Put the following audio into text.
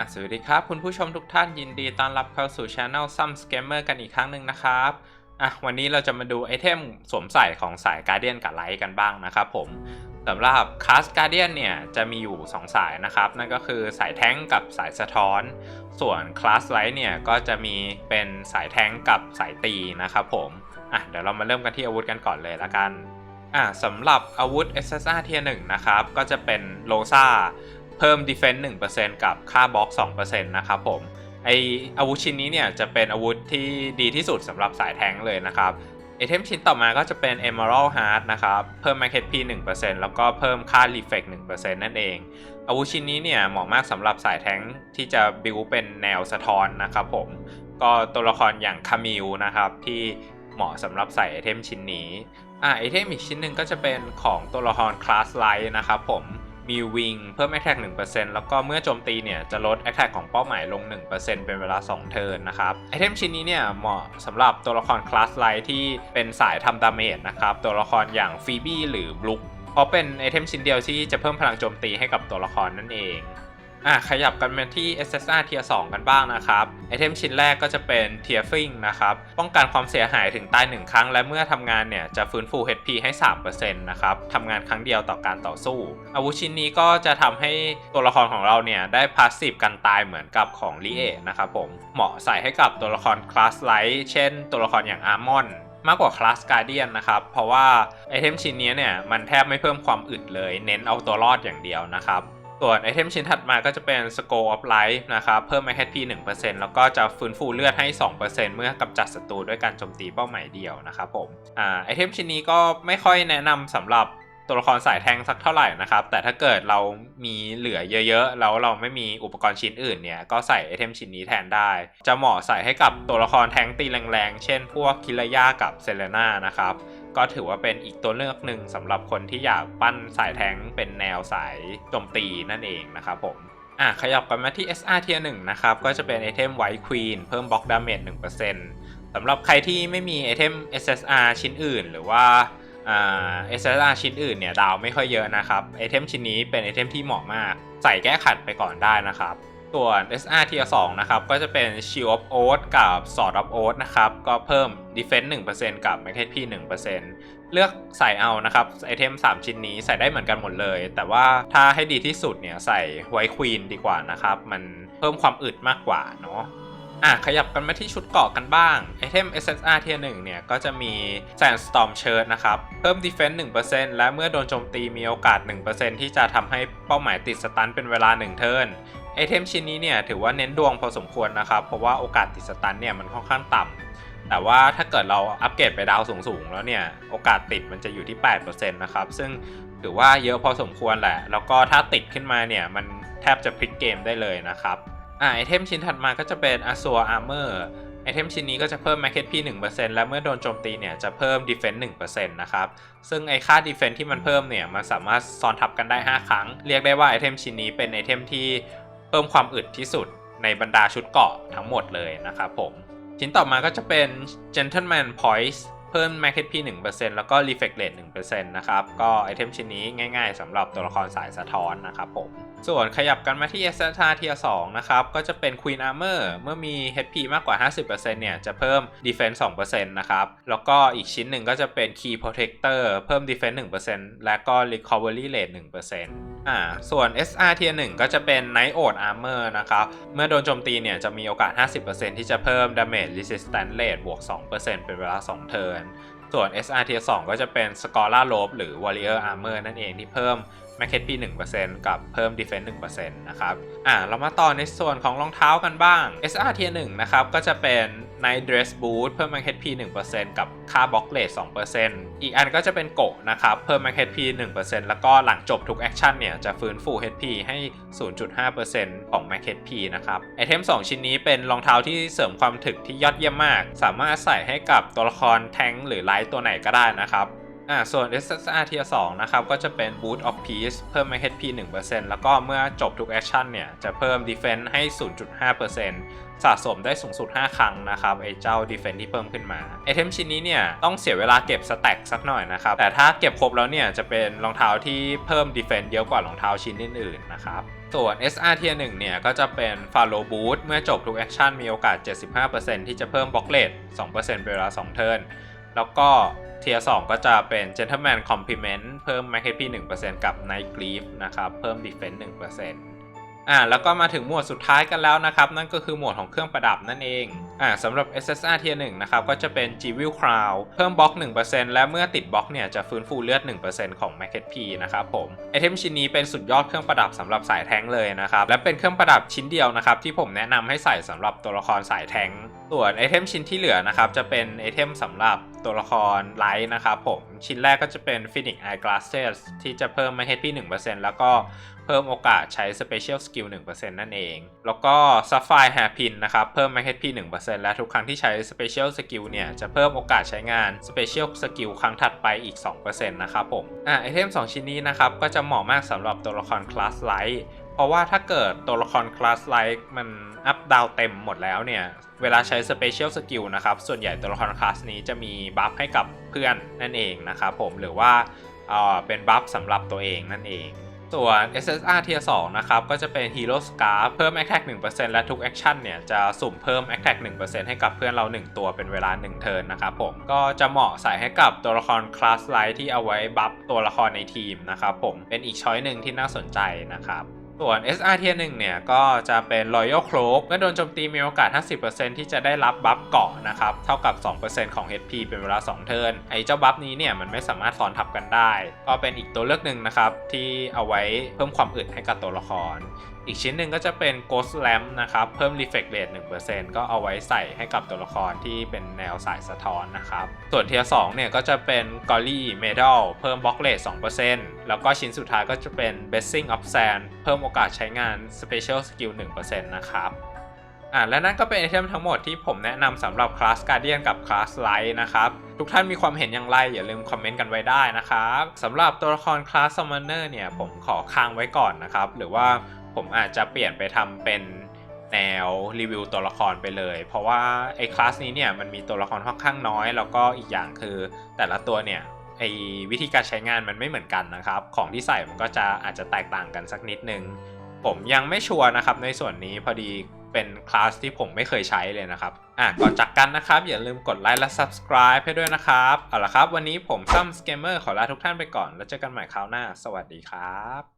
อะสวัสดีครับ คุณผู้ชมทุกท่านยินดีต้อนรับเข้าสู่ช anel Some Scammer กันอีกครั้งหนึ่งนะครับอะวันนี้เราจะมาดูไอเทมสวมใส่ของสาย Guardian กับไลท์กันบ้างนะครับผมสำหรับคลาส Guardian เนี่ยจะมีอยู่ 2 สายนะครับ นั่นก็คือสายแท้งกับสายสะท้อน ส่วนคลาสไลท์เนี่ยก็จะมีเป็นสายแท้งกับสายตีนะครับผมอะเดี๋ยวเรามาเริ่มกันที่อาวุธกันก่อนเลยละกันอะสำหรับอาวุธ SSR Tier 1นะครับก็จะเป็นโลซา เพิ่ม defense 1%กับค่าบล็อก2%นะครับผมไออาวุธชิ้นนี้เนี่ยจะเป็นอาวุธที่ดีที่สุดสำหรับสายแทงเลยนะครับไอเทมชิ้นต่อมาก็จะเป็น Emerald Heart นะครับเพิ่ม m a r k e t P 1%แล้วก็เพิ่มค่า Reflect 1%นั่นเอง อาวุธชิ้นนี้เนี่ยเหมาะมากสำหรับสายแทงที่จะบิวเป็นแนวสะท้อนนะครับผมก็ตัวละครอย่างคามิลนะครับที่เหมาะสำหรับใส่ไอเทมชิ้นนี้อ่าไอเทมอีกชิ้นหนึ่งก็จะเป็นของตัวละครคลาสไลท์นะครับผม มีวิงเพิ่ม Attack 1%แล้วก็เมื่อโจมตีเนี่ยจะลด Attack ของเป้าหมายลง 1%เป็นเวลา 2 เทิร์นนะครับไอเทมชิ้นนี้เนี่ยเหมาะสำหรับตัวละครคลาสไลท์ที่เป็นสายทำดาเมจนะครับตัวละครอย่างฟีบี้หรือบลุกเพราะเป็นไอเทมชิ้นเดียวที่จะเพิ่มพลังโจมตีให้กับตัวละครนั่นเอง อะขยับกันมาที่ SSR Tier 2กันบ้างนะครับไอเทมชิ้นแรกก็จะเป็น Tier f i n g นะครับป้องกันความเสียหายถึงตายหนึ่งครั้ง และเมื่อทำงานเนี่ยจะฟื้นฟู HP ให้ 3%นะครับทำงานครั้งเดียวต่อการต่อสู้ อาวุธชิ้นนี้ก็จะทำให้ตัวละครของเราเนี่ยได้พาสซีฟกันตายเหมือนกับของลีเอนะครับผมเหมาะใส่ให้กับตัวละครคลาสไลท์เช่น ตัวละครอย่างอาร์มอนมากกว่าคลาสการเดียนนะครับ เพราะว่าไอเทมชิ้นนี้เนี่ยมันแทบไม่เพิ่มความอึดเลย เน้นเอาตัวรอดอย่างเดียวนะครับ ส่วนไอเทมชิ้นถัดมาก็จะเป็น Score of Life นะครับเพิ่ม HP 1%แล้วก็จะฟื้นฟูเลือดให้ 2%เมื่อกำจัดศัตรูด้วยการโจมตีเป้าหมายเดียวนะครับผมอ่าไอเทมชิ้นนี้ก็ไม่ค่อยแนะนำสำหรับตัวละครสายแทงสักเท่าไหร่นะครับ แต่ถ้าเกิดเรามีเหลือเยอะๆ แล้วเราไม่มีอุปกรณ์ชิ้นอื่นเนี่ยก็ใส่ไอเทมชิ้นนี้แทนได้ จะเหมาะใส่ให้กับตัวละครแทงตีแรงๆ เช่นพวกคิรายากับเซเลนานะครับ ก็ถือว่าเป็นอีกตัวเลือกหนึ่งสำหรับคนที่อยากปั้นสายแทงเป็นแนวสายโจมตีนั่นเองนะครับผมอะขยับกันมาที่ SR Tier 1นะครับ ก็จะเป็นไอเทม White Queen เพิ่มบล็อกดาเมจ1%สำหรับใครที่ไม่มีไอเทม SSR ชิ้นอื่น หรือว่าอ่า SSR ชิ้นอื่นเนี่ยดาวไม่ค่อยเยอะนะครับไอเทมชิ้นนี้เป็นไอเทมที่เหมาะมาก ใส่แก้ขัดไปก่อนได้นะครับ ส่วน SR Tier 2นะครับ ก็จะเป็น Shield of Oath กับ Sword of Oath นะครับ ก็เพิ่ม Defense 1%กับ m a g n e t P 1%เลือกใส่เอานะครับ ไอเทม 3 ชิ้นนี้ใส่ได้เหมือนกันหมดเลย แต่ว่าถ้าให้ดีที่สุดเนี่ยใส่ White Queen ดีกว่านะครับ มันเพิ่มความอึดมากกว่าเนาะอะขยับกันมาที่ชุดเกราะกันบ้าง ไอเทม SSR Tier 1เนี่ย ก็จะมี Sandstorm Shirt นะครับ เพิ่ม Defense 1%และเมื่อโดนโจมตีมีโอกาส 1%ที่จะทำให้เป้าหมายติดสตันเป็นเวลา 1 เทิร์น ไอเทมชิ้นนี้เนี่ยถือว่าเน้นดวงพอสมควรนะครับ เพราะว่าโอกาสติดสตันเนี่ยมันค่อนข้างต่ำแต่ว่าถ้าเกิดเราอัปเกรดไปดาวสูงๆ แล้วเนี่ยโอกาสติดมันจะอยู่ที่8%นะครับซึ่งถือว่าเยอะพอสมควรแหละ แล้วก็ถ้าติดขึ้นมาเนี่ยมันแทบจะพลิกเกมได้เลยนะครับอ่าไอเทมชิ้นถัดมาก็จะเป็น Azure Armor ไอเทมชิ้นนี้ก็จะเพิ่ม m a r k e t P 1%และเมื่อโดนโจมตีเนี่ยจะเพิ่ม Defense 1%นะครับ ซึ่งไอค่า Defense ที่มันเพิ่มเนี่ยมันสามารถซ้อนทับกันได้ 5 ครั้ง เรียกได้ว่าไอเทมชิ้นนี้เป็นไอเทมที่ เพิ่มความอึดที่สุดในบรรดาชุดเกาะทั้งหมดเลยนะครับผม ชิ้นต่อมาก็จะเป็น Gentleman Poise เพิ่ม m a r k e t P 1%แล้วก็ Reflect Rate 1%นะครับ ก็ไอเทมชิ้นนี้ง่ายๆสำหรับตัวละครสายสะท้อนนะครับผม ส่วนขยับกันมาที่ SSR Tier 2นะครับ ก็จะเป็น Queen Armor เมื่อมี HP มากกว่า 50%เนี่ย จะเพิ่ม Defense 2%นะครับ แล้วก็อีกชิ้นหนึ่งก็จะเป็น Key Protector เพิ่ม Defense 1%และก็ Recovery Rate 1% อ่า ส่วน SR Tier 1ก็จะเป็น Night o a t Armor นะครับ เมื่อโดนโจมตีเนี่ยจะมีโอกาส 50%ที่จะเพิ่ม Damage Resistance Rate บวก 2%เป็นเวลา 2 เทิร์น ส่วน SR Tier 2ก็จะเป็น Scholar Robe หรือ Warrior Armor นั่นเองที่เพิ่ม m a r k e t P 1%กับเพิ่ม Defense 1%นะครับ อ่า เรามาต่อในส่วนของรองเท้ากันบ้าง SR Tier 1นะครับ ก็จะเป็น Night Dress Boot เพิ่ม m a r k e t P 1%กับค่า Block Rate 2%อีกอันก็จะเป็นโกะนะครับ เพิ่ม m a r k e t P 1%แล้วก็หลังจบทุกแอคชั่นเนี่ย จะฟื้นฟู HP ให้ 0.5%ของ m a r k e t P นะครับ ไอเทม 2 ชิ้นนี้เป็นรองเท้าที่เสริมความถึกที่ยอดเยี่ยมมาก สามารถใส่ให้กับตัวละครแทงหรือไลท์ตัวไหนก็ได้นะครับ อ่าส่วน SSR Tier 2นะครับ ก็จะเป็น Boot of Peace เพิ่ม HP 1%แล้วก็เมื่อจบทุกแอคชั่นเนี่ย จะเพิ่ม Defense ให้ 0.5%สะสมได้สูงสุด 5 ครั้งนะครับ ไอเจ้า Defense ที่เพิ่มขึ้นมา ไอเทมชิ้นนี้เนี่ย ต้องเสียเวลาเก็บสแต็กสักหน่อยนะครับ แต่ถ้าเก็บครบแล้วเนี่ย จะเป็นรองเท้าที่เพิ่ม Defense เยอะกว่ารองเท้าชิ้นอื่นๆนะครับส่วน SR Tier 1เนี่ย ก็จะเป็น Follow Boot เมื่อจบทุกแอคชั่นมีโอกาส 75%ที่จะเพิ่มบล็อกเลท2%เป็นเวลา2เทิร์นแล้วก็ เทียร์2ก็จะเป็น Gentleman Compliment เพิ่ม Max HP 1%กับ Night Grief นะครับ เพิ่ม Defense 1%อ่าแล้วก็มาถึงหมวดสุดท้ายกันแล้วนะครับ นั่นก็คือหมวดของเครื่องประดับนั่นเอง อ่าสำหรับ SSR Tier 1นะครับก็จะเป็น g w i l Crown เพิ่มบล็อก 1%และเมื่อติดบล็อกเนี่ยจะฟื้นฟูเลือด 1%ของ Max HP นะครับผมไอเทมชิ้นนี้เป็นสุดยอดเครื่องประดับสำหรับสายแทงเลยนะครับและเป็นเครื่องประดับชิ้นเดียวนะครับที่ผมแนะนำให้ใส่สำหรับตัวละครสายแทงส่วนไอเทมชิ้นที่เหลือนะครับจะเป็นไอเทมสำหรับตัวละครไลท์นะครับผมชิ้นแรกก็จะเป็น Phoenix Eyeglasses ที่จะเพิ่ม Max HP 1%แล้วก็เพิ่มโอกาสใช้ Special Skill 1%นั่นเอง แล้วก็ Sapphire Hairpin นะครับเพิ่ม Max HP 1%และทุกครั้งที่ใช้ Special Skill เนี่ยจะเพิ่มโอกาสใช้งาน Special Skill ครั้งถัดไปอีก 2%นะครับผมอะไอเทม 2 ชิ้นนี้นะครับก็จะเหมาะมากสำหรับตัวละครคลาสไลท์เพราะว่าถ้าเกิดตัวละครคลาสไลท์มันอัพดาวเต็มหมดแล้วเนี่ย เวลาใช้ Special Skill นะครับ ส่วนใหญ่ตัวละครคลาสนี้จะมีบัฟให้กับเพื่อนนั่นเองนะครับผมหรือว่าเอ่อเป็นบัฟสำหรับตัวเองนั่นเอง ส่วน SSR Tier 2นะครับ ก็จะเป็น Hero Scarf เพิ่ม Attack 1%และทุก Action เนี่ย จะสุ่มเพิ่ม Attack 1%ให้กับเพื่อนเรา 1 ตัวเป็นเวลา 1 เทิร์นนะครับผม ก็จะเหมาะใส่ให้กับตัวละครคลาสไลท์ที่เอาไว้บัฟตัวละครในทีมนะครับผม เป็นอีกช้อยหนึ่งที่น่าสนใจนะครับ ส่วน SR Tier 1เนี่ยก็จะเป็น Royal Cloak เมื่อโดนโจมตีมีโอกาส 50%ที่จะได้รับบัฟเกาะนะครับ เท่ากับ 2%ของ HP เป็นเวลา 2 เทิร์น ไอ้เจ้าบัฟนี้เนี่ยมันไม่สามารถซ้อนทับกันได้ ก็เป็นอีกตัวเลือกหนึ่งนะครับ ที่เอาไว้เพิ่มความอึดให้กับตัวละคร อีกชิ้นหนึ่งก็จะเป็น Ghost Lamp นะครับ เพิ่ม Reflect Rate 1%ก็เอาไว้ใส่ให้กับตัวละครที่เป็นแนวสายสะท้อนนะครับ ส่วนเทียร์2เนี่ยก็จะเป็น g o l l y Medal เพิ่ม Block Rate 2%แล้วก็ชิ้นสุดท้ายก็จะเป็น Blessing of Sand เพิ่มโอกาสใช้งาน Special Skill 1%นะครับอ่าและนั่นก็เป็นไอเทมทั้งหมดที่ผมแนะนำสำหรับคลาสการเดียนกับคลาสไลท์นะครับ ทุกท่านมีความเห็นอย่างไร อย่าลืมคอมเมนต์กันไว้ได้นะครับสำหรับตัวละครคลาสซัมมอนเนอร์เนี่ยผมขอค้างไว้ก่อนนะครับ หรือว่า ผมอาจจะเปลี่ยนไปทำเป็นแนวรีวิวตัวละครไปเลย เพราะว่าไอ้คลาสนี้เนี่ยมันมีตัวละครค่อนข้างน้อย แล้วก็อีกอย่างคือแต่ละตัวเนี่ยไอ้วิธีการใช้งานมันไม่เหมือนกันนะครับ ของที่ใส่มันก็จะอาจจะแตกต่างกันสักนิดนึง ผมยังไม่ชัวร์นะครับในส่วนนี้พอดีเป็นคลาสที่ผมไม่เคยใช้เลยนะครับ อะก่อนจากกันนะครับ อย่าลืมกดไลค์และ subscribe ให้ด้วยนะครับ เอาละครับ วันนี้ผมซัมสเกมเมอร์ขอลาทุกท่านไปก่อน แล้วเจอกันใหม่คราวหน้า สวัสดีครับ